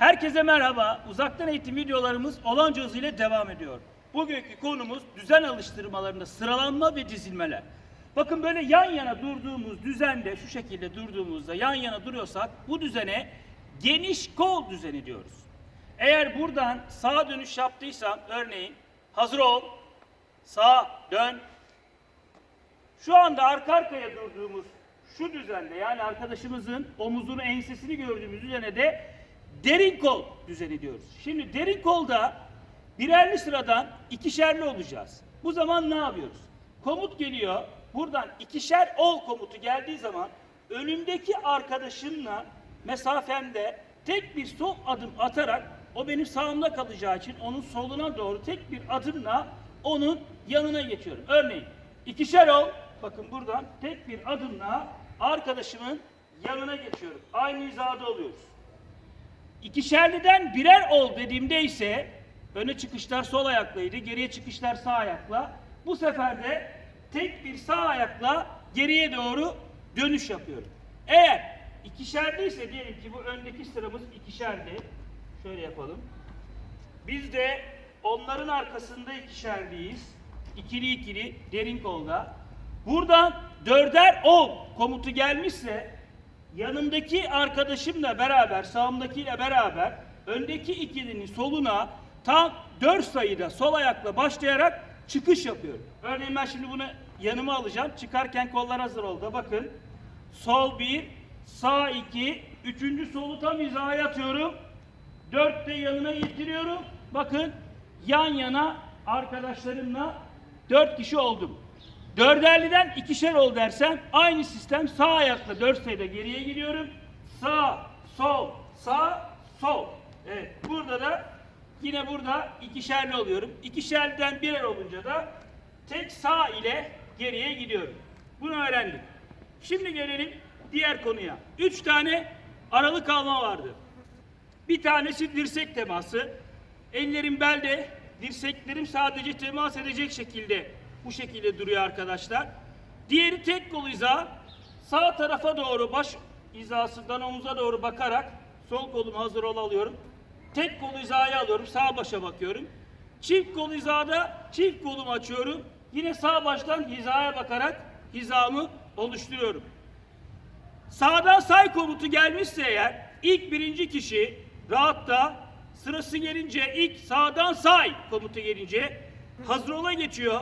Herkese merhaba. Uzaktan eğitim videolarımız olanca hızıyla devam ediyor. Bugünkü konumuz düzen alıştırmalarında sıralanma ve dizilmeler. Bakın böyle yan yana durduğumuz düzende şu şekilde durduğumuzda yan yana duruyorsak bu düzene geniş kol düzeni diyoruz. Eğer buradan sağa dönüş yaptıysam örneğin hazır ol, sağa dön, şu anda arka arkaya durduğumuz şu düzende yani arkadaşımızın omuzunu ensesini gördüğümüz düzene de derin kol düzeni diyoruz. Şimdi derin kolda birerli sıradan ikişerli olacağız. Bu zaman ne yapıyoruz? Komut geliyor. Buradan ikişer ol komutu geldiği zaman önümdeki arkadaşımla mesafemde tek bir sol adım atarak o benim sağımda kalacağı için onun soluna doğru tek bir adımla onun yanına geçiyorum. Örneğin ikişer ol bakın buradan tek bir adımla arkadaşımın yanına geçiyorum. Aynı hizada oluyoruz. İkişerliden birer ol dediğimde ise öne çıkışlar sol ayaklıydı, geriye çıkışlar sağ ayakla. Bu sefer de tek bir sağ ayakla geriye doğru dönüş yapıyorum. Eğer ikişerliyse diyelim ki bu öndeki sıramız ikişerli. Şöyle yapalım. Biz de onların arkasında ikişerliyiz. İkili ikili derin kolda. Buradan dörder ol komutu gelmişse yanımdaki arkadaşımla beraber, sağımdakiyle beraber öndeki ikilinin soluna tam dört sayıda sol ayakla başlayarak çıkış yapıyorum. Örneğin ben şimdi bunu yanıma alacağım. Çıkarken kollar hazır oldu. Bakın. Sol bir, sağ iki, üçüncü solu tam hizaya atıyorum. Dört de yanına getiriyorum. Bakın yan yana arkadaşlarımla dört kişi oldum. Dörderliden ikişer ol dersem aynı sistem sağ ayakla dört sayıda geriye gidiyorum. Sağ, sol, sağ, sol. Evet burada da yine burada ikişerli oluyorum. İkişerliden birer olunca da tek sağ ile geriye gidiyorum. Bunu öğrendik. Şimdi gelelim diğer konuya. Üç tane aralık alma vardı. Bir tanesi dirsek teması. Ellerim belde, dirseklerim sadece temas edecek şekilde bu şekilde duruyor arkadaşlar. Diğeri tek kol hiza. Sağ tarafa doğru baş hizasından omuza doğru bakarak sol kolumu hazır ol alıyorum. Tek kol hizaya alıyorum. Sağ başa bakıyorum. Çift kol hizada çift kolumu açıyorum. Yine sağ baştan hizaya bakarak hizamı oluşturuyorum. Sağdan say komutu gelmişse eğer ilk birinci kişi rahatta sırası gelince ilk sağdan say komutu gelince hazır ola geçiyor.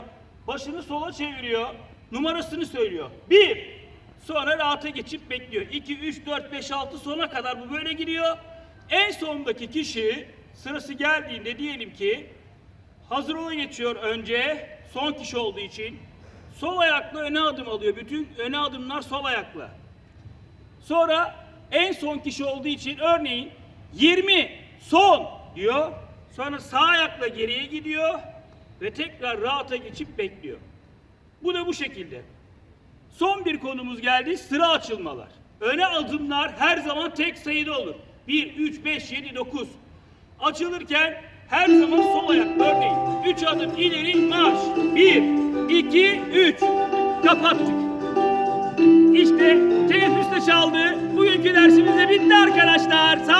Başını sola çeviriyor. Numarasını söylüyor. Bir. Sonra rahata geçip bekliyor. 2, 3, 4, 5, 6 sona kadar bu böyle gidiyor. En sondaki kişi sırası geldiğinde diyelim ki hazır ola geçiyor önce son kişi olduğu için. Sol ayakla öne adım alıyor. Bütün öne adımlar sol ayakla. Sonra en son kişi olduğu için örneğin 20 son diyor. Sonra sağ ayakla geriye gidiyor ve tekrar rahata geçip bekliyor. Bu da bu şekilde. Son bir konumuz geldi sıra açılmalar. Öne adımlar her zaman tek sayıda olur. 1, 3, 5, 7, 9. Açılırken her zaman sol ayak. Örneğin 3 adım ileri marş. 1, 2, 3. Kapattık. İşte teneffüste çaldı. Bugünkü dersimiz de bitti arkadaşlar. Sağ